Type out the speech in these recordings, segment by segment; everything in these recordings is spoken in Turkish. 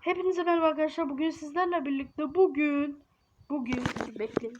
Hepinize merhaba arkadaşlar. Bugün sizlerle birlikte bugün bugün bekleyin.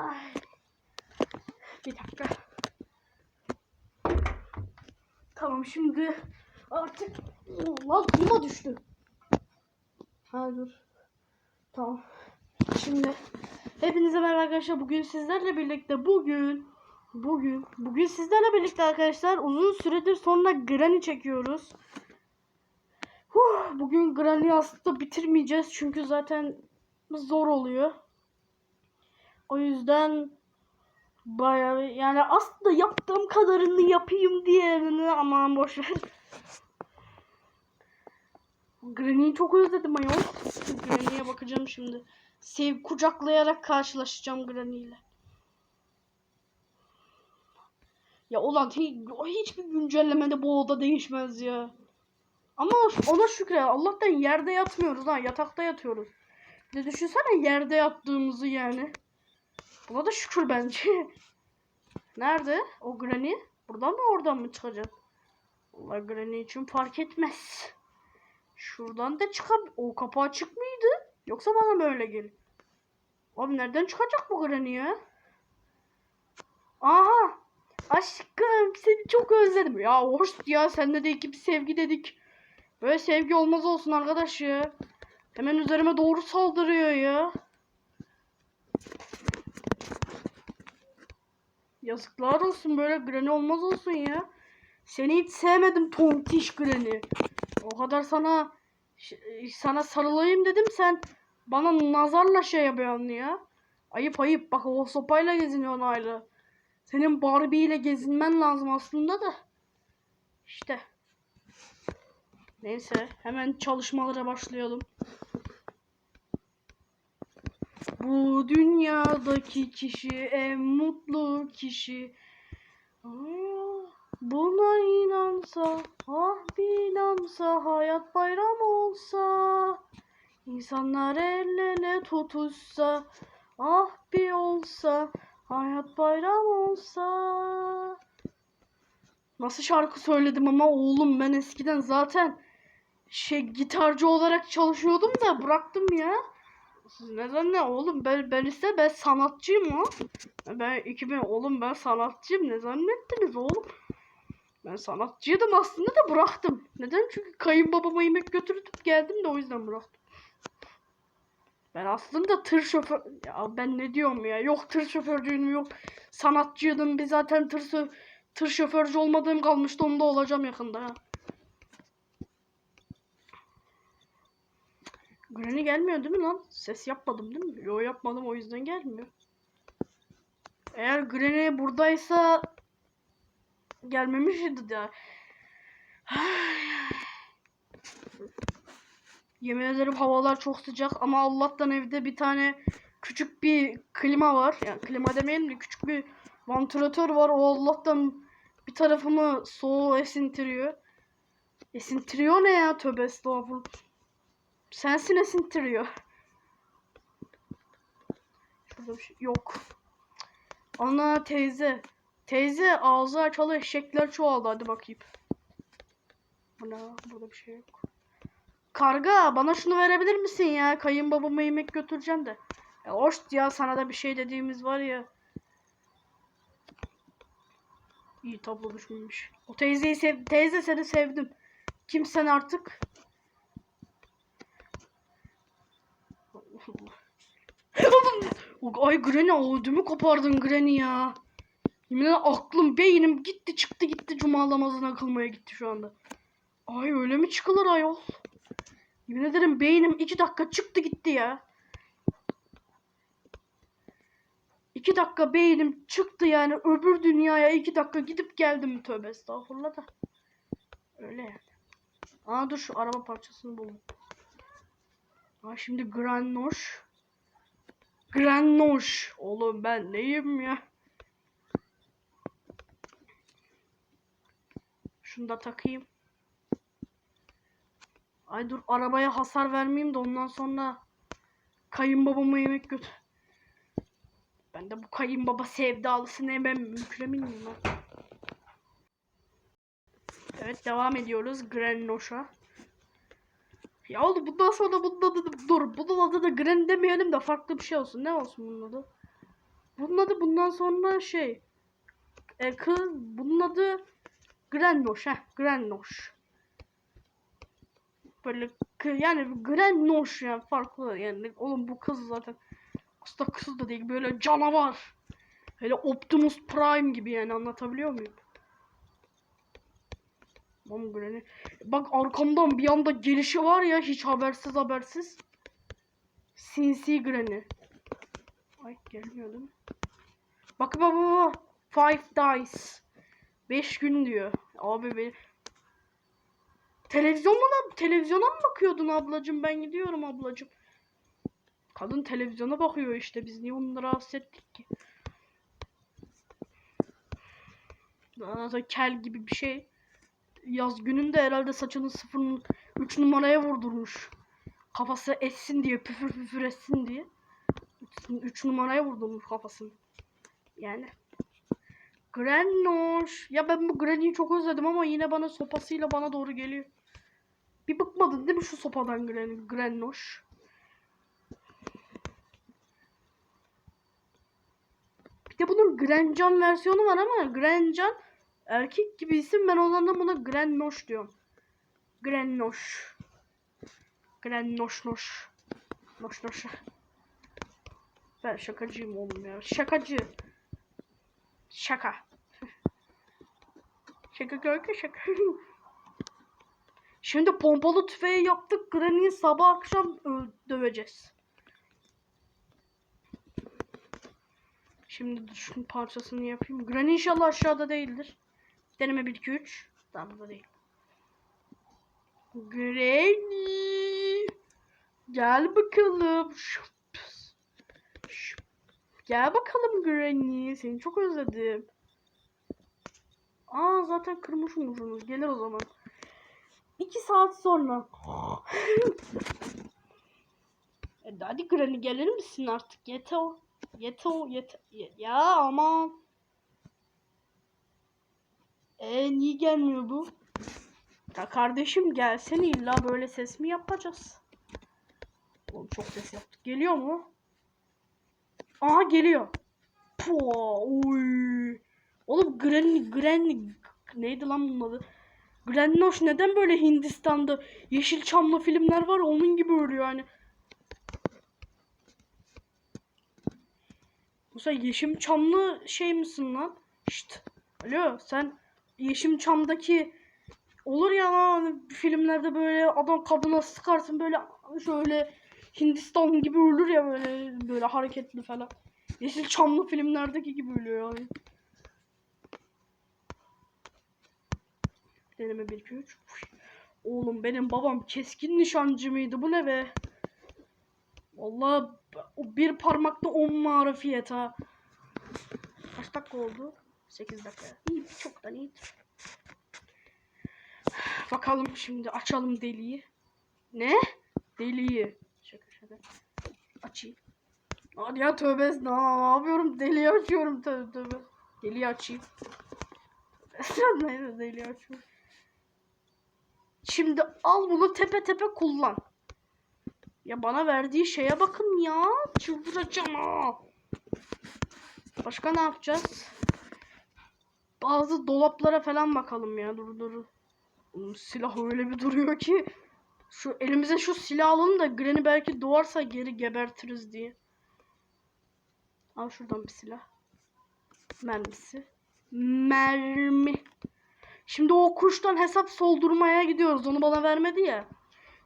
Ay. Bir dakika. Tamam şimdi artık lan klima düştü. Ha dur. Tamam. Şimdi hepinize merhaba arkadaşlar. Bugün sizlerle birlikte bugün bugün bugün sizlerle birlikte arkadaşlar uzun süredir sonra Granny çekiyoruz. Huh, bugün Granny aslında bitirmeyeceğiz çünkü zaten zor oluyor. O yüzden bayağı yani aslında yaptığım kadarını yapayım diğerini aman boş ver. Granny'yi çok özledim ayol. Granny'ye bakacağım şimdi. Sev kucaklayarak karşılaşacağım Granny ile. Ya ulan hi- hiçbir güncellemede bu oda değişmez ya. Ama ona şükür Allah'tan yerde yatmıyoruz ha yatakta yatıyoruz. Bir de düşünsene yerde yattığımızı yani. Buna da şükür bence. Nerede o Granny? Buradan mı oradan mı çıkacak? Allah Granny için fark etmez. Şuradan da çıkar. O kapı açık mıydı? Yoksa bana mı öyle geliyor? Abi nereden çıkacak bu Granny ya? Aha! Aşkım seni çok özledim. Ya hoş ya senle de iki bir sevgi dedik. Böyle sevgi olmaz olsun arkadaş ya. Hemen üzerime doğru saldırıyor ya. Yazıklar olsun böyle Granny olmaz olsun ya. Seni hiç sevmedim tontiş Granny. O kadar sana sana sarılayım dedim sen bana nazarla şey yapıyorsun ya. Ayıp ayıp bak o sopayla geziniyorsun hala. Senin Barbie ile gezinmen lazım aslında da. İşte. Neyse hemen çalışmalara başlayalım. Bu dünyadaki kişi en mutlu kişi. Buna inansa, ah inansa, hayat bayram olsa. İnsanlar el ele tutuşsa, ah bir olsa, hayat bayram olsa. Nasıl şarkı söyledim ama oğlum ben eskiden zaten şey gitarcı olarak çalışıyordum da bıraktım ya. Siz neden ne oğlum ben ben ise ben sanatçıyım o. Ben 2000 oğlum ben sanatçıyım ne zannettiniz oğlum? Ben sanatçıydım aslında da bıraktım. Neden? Çünkü kayınbabama yemek götürüp geldim de o yüzden bıraktım. Ben aslında tır şoför... Ya ben ne diyorum ya? Yok tır şoförcüyüm yok. Sanatçıydım. Bir zaten tır, tır şoförcü olmadığım kalmıştı. Onda olacağım yakında ha. Gelmiyor değil mi lan? Ses yapmadım değil mi? Yo yapmadım o yüzden gelmiyor. Eğer Granny buradaysa gelmemişti de. Yemin ederim havalar çok sıcak ama Allah'tan evde bir tane küçük bir klima var. Yani klima demeyelim de küçük bir vantilatör var. O Allah'tan bir tarafımı soğuğu esintiriyor. Esintiriyor ne ya? Tövbe estağfurullah. Sensin esintiriyor. Şey yok. Ana teyze. Teyze ağzı açalı eşekler çoğaldı. Hadi bakayım. Bu ne? Burada bir şey yok. Karga bana şunu verebilir misin ya? Kayınbabama yemek götüreceğim de. Ya hoş ya sana da bir şey dediğimiz var ya. İyi tablo düşmüş. O teyzeyi sev teyze seni sevdim. Kimsen artık? Ay Granny ödümü kopardın Granny ya. Yemin aklım beynim gitti çıktı gitti cuma namazına kılmaya gitti şu anda. Ay öyle mi çıkılır ayol? Yemin ederim beynim iki dakika çıktı gitti ya. İki dakika beynim çıktı yani öbür dünyaya iki dakika gidip geldim tövbe estağfurullah da. Öyle yani. Aa dur şu araba parçasını buldum. Aa şimdi Granoş. Granoş. Oğlum ben neyim ya? Şunu da takayım. Ay dur arabaya hasar vermeyeyim de ondan sonra kayınbabama yemek götür. Ben de bu kayınbaba sevdalısını hemen mükremin miyim? Evet devam ediyoruz Grannoş'a. Ya oğlum bundan sonra bunun adı da, dur bunun adı da Gren demeyelim de farklı bir şey olsun. Ne olsun bunun adı? Bunun adı bundan sonra şey. E, kız bunun adı Grannoş heh Grannoş. Böyle yani Grannoş yani farklı yani oğlum bu kız zaten aslında kız da değil böyle canavar. Hele Optimus Prime gibi yani anlatabiliyor muyum? Granny. Bak arkamdan bir anda gelişi var ya hiç habersiz habersiz. Sinsi Granny. Ay gelmiyor değil mi? Bak bak. Five dice. 5 gün diyor. Abi be. Televizyona mı, televizyona mı bakıyordun ablacım? Ben gidiyorum ablacım. Kadın televizyona bakıyor işte. Biz niye onu rahatsız ettik ki? Zaten kel gibi bir şey. Yaz gününde herhalde saçını sıfır 3 numaraya vurdurmuş. Kafası etsin diye, püfür püfür etsin diye. 3 numaraya vurdurmuş kafasını. Yani. Grannoş. Ya ben bu Granny'yi çok özledim ama yine bana sopasıyla bana doğru geliyor. Bir bıkmadın değil mi şu sopadan Granny, Grannoş? Bir de bunun Grancan versiyonu var ama Grancan erkek gibi isim ben o zaman buna Grannoş diyorum. Grannoş. Grannoş noş. Noş noş. Ben şakacıyım oğlum ya. Şakacı. Şaka. Şaka gölge şaka. Şimdi pompalı tüfeği yaptık. Granny'i sabah akşam döveceğiz. Şimdi şunun parçasını yapayım. Granny inşallah aşağıda değildir. Deneme 1 2 3. Tamam burada değil. Granny. Gel bakalım. Şup. Şup. Gel bakalım Granny. Seni çok özledim. Aa zaten kırmışsınız. Gelir o zaman. 2 saat sonra. e hadi Granny gelir misin artık? Yeter o. Yeter o. Yeter. Ye- Ya aman. E niye gelmiyor bu? Ya kardeşim gelsene illa böyle ses mi yapacağız? Oğlum çok ses yaptık. Geliyor mu? Aha geliyor. Pua, oy. Oğlum Granny, Granny neydi lan bunun adı? Grannoş neden böyle Hindistan'da Yeşilçamlı filmler var onun gibi ölüyor yani. Mesela Yeşilçamlı şey misin lan? Şşt. Alo sen Yeşilçam'daki olur ya lan filmlerde böyle adam kadına sıkarsın böyle şöyle Hindistan gibi ölür ya böyle böyle hareketli falan. Yeşilçamlı filmlerdeki gibi ölüyor yani. Deneme 1 2 3. Oğlum benim babam keskin nişancı mıydı? Bu ne be? Vallahi bir parmakta 10 marifiyet ha. Kaç dakika oldu? 8 dakika. İyi çoktan iyi. Bakalım şimdi açalım deliği. Ne? Deliği. Şaka şaka. Açayım. Hadi ya tövbe ne, yapıyorum? Deliği açıyorum tövbe tövbe. Deliği açayım. Neyse deliği açıyorum. Şimdi al bunu tepe tepe kullan. Ya bana verdiği şeye bakın ya. Çıldıracağım ha. Başka ne yapacağız? Bazı dolaplara falan bakalım ya. Dur dur. Oğlum, silah öyle bir duruyor ki. Şu elimize şu silah alalım da Granny belki doğarsa geri gebertiriz diye. Al şuradan bir silah. Mermisi. Mermi. Şimdi o kuştan hesap soldurmaya gidiyoruz. Onu bana vermedi ya.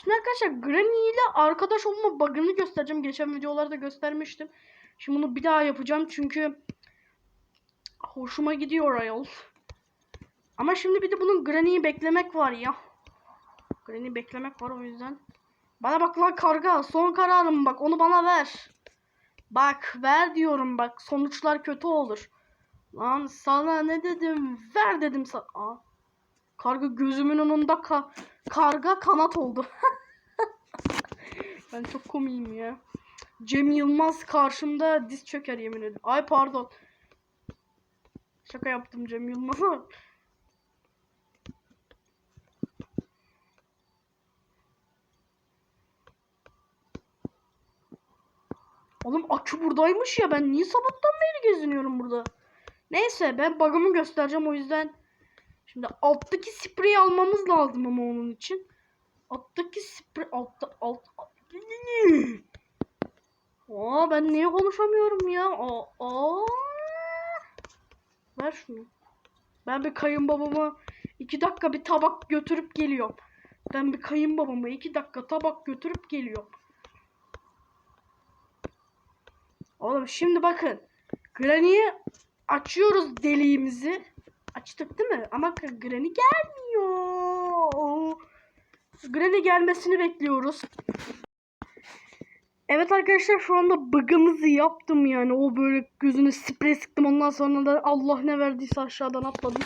Şimdi arkadaşlar Granny ile arkadaş olma bug'ını göstereceğim. Geçen videolarda göstermiştim. Şimdi bunu bir daha yapacağım çünkü hoşuma gidiyor ayol. Ama şimdi bir de bunun Granny'yi beklemek var ya. Granny beklemek var o yüzden. Bana bak lan karga son kararım bak onu bana ver. Bak ver diyorum bak sonuçlar kötü olur. Lan sana ne dedim? Ver dedim sana. Aa, karga gözümün önünde ka karga kanat oldu. ben çok komiyim ya. Cem Yılmaz karşımda diz çöker yemin ederim. Ay pardon. Şaka yaptım Cem Yılmaz'a. Oğlum akü buradaymış ya ben niye sabahtan beri geziniyorum burada? Neyse ben bug'ımı göstereceğim o yüzden. Şimdi alttaki spreyi almamız lazım ama onun için. Alttaki sprey altta alt Aa ben niye konuşamıyorum ya? Aa, aa. Ver şunu. Ben bir kayınbabama iki dakika bir tabak götürüp geliyorum. Ben bir kayınbabama iki dakika tabak götürüp geliyorum. Oğlum şimdi bakın. Granny'yi açıyoruz deliğimizi. Açtık değil mi? Ama Granny gelmiyor. Granny gelmesini bekliyoruz. Evet arkadaşlar şu anda bug'ımızı yaptım yani. O böyle gözüne sprey sıktım. Ondan sonra da Allah ne verdiyse aşağıdan atladım.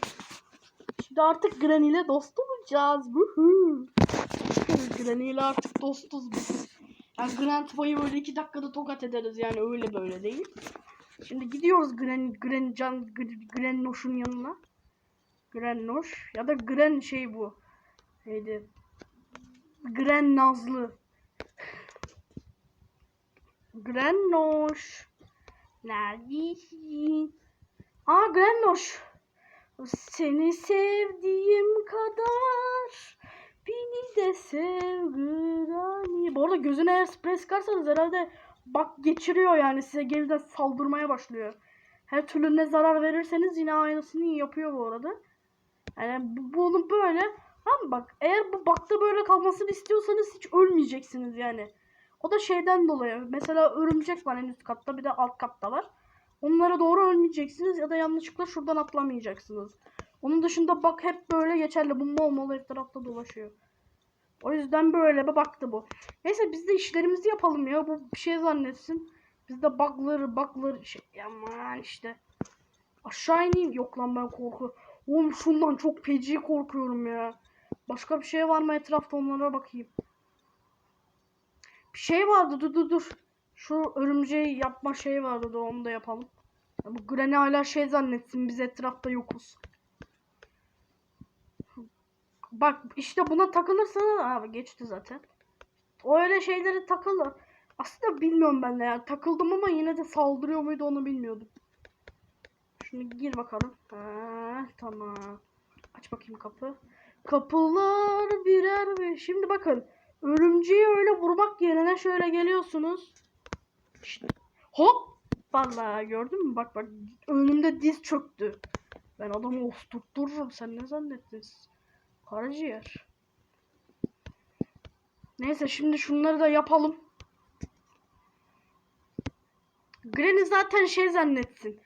Şimdi artık Granny ile dost olacağız. Granny ile artık dostuz biz. Yani Grandpa'yı böyle iki dakikada tokat ederiz yani öyle böyle değil. Şimdi gidiyoruz Gren Gren Can Gren Noş'un yanına. Gren Noş ya da Gren şey bu. Neydi? Gren Nazlı. Gren Noş. Neredesin? Aa Gren Noş. Seni sevdiğim kadar beni de sev Granny. Bu arada gözüne eğer sprey sıkarsanız herhalde bak geçiriyor yani size geriden saldırmaya başlıyor. Her türlü ne zarar verirseniz yine aynısını yapıyor bu arada. Yani bu, bunu böyle ama bak eğer bu bakta böyle kalmasını istiyorsanız hiç ölmeyeceksiniz yani. O da şeyden dolayı. Mesela örümcek var en üst katta bir de alt katta var. Onlara doğru ölmeyeceksiniz ya da yanlışlıkla şuradan atlamayacaksınız. Onun dışında bak hep böyle geçerli. Bunun olmalı hep tarafta dolaşıyor. O yüzden böyle bir baktı bu. Neyse biz de işlerimizi yapalım ya. Bu bir şey zannetsin. Biz de bug'ları bug'ları şey aman işte. Aşağı ineyim. Yok lan ben korku. Oğlum şundan çok feci korkuyorum ya. Başka bir şey var mı etrafta onlara bakayım. Bir şey vardı dur dur dur. Şu örümceği yapma şey vardı dur onu da yapalım. Ya bu Granny hala şey zannetsin biz etrafta yokuz. Bak işte buna takılırsan abi geçti zaten. O öyle şeyleri takılır. Aslında bilmiyorum ben de ya. Takıldım ama yine de saldırıyor muydu onu bilmiyordum. Şunu gir bakalım. Ha, tamam. Aç bakayım kapı. Kapılar birer bir. Şimdi bakın. Örümceği öyle vurmak yerine şöyle geliyorsunuz. İşte. Hop. Vallahi gördün mü? Bak bak. Önümde diz çöktü. Ben adamı osturttururum. Sen ne zannettin? Karaciğer. Neyse şimdi şunları da yapalım. Granny zaten şey zannetsin.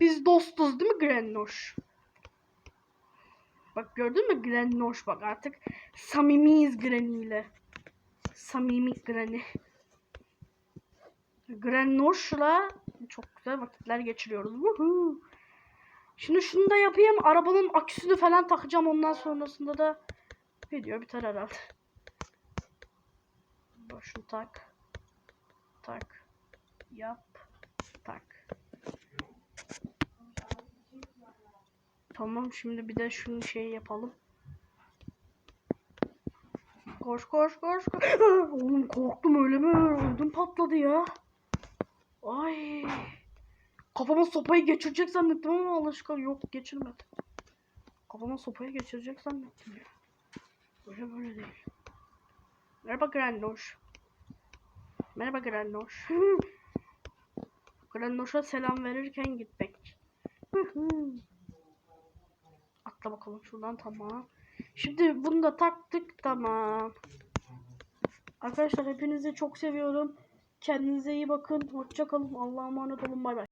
Biz dostuz değil mi Grannoş? Bak gördün mü Grannoş bak artık samimiyiz Granny ile. Samimi Granny. Grannoş'la çok güzel vakitler geçiriyoruz. Woohoo. Şimdi şunu da yapayım. Arabanın aküsünü falan takacağım. Ondan sonrasında da video biter herhalde. Şunu tak. Tak. Yap. Tak. Tamam şimdi bir de şunu şey yapalım. Koş koş koş koş. Oğlum korktum öyle mi? Öldüm patladı ya. Ay. Kafama sopayı geçirecek zannettim ama alışkan yok geçirmedi. Kafama sopayı geçirecek zannettim ya. Böyle böyle değil. Merhaba Grandoş. Merhaba Grandoş. Grandoş'a selam verirken gitmek. Atla bakalım şuradan tamam. Şimdi bunu da taktık tamam. Arkadaşlar hepinizi çok seviyorum. Kendinize iyi bakın. Hoşça kalın. Allah'a emanet olun. Bay bay.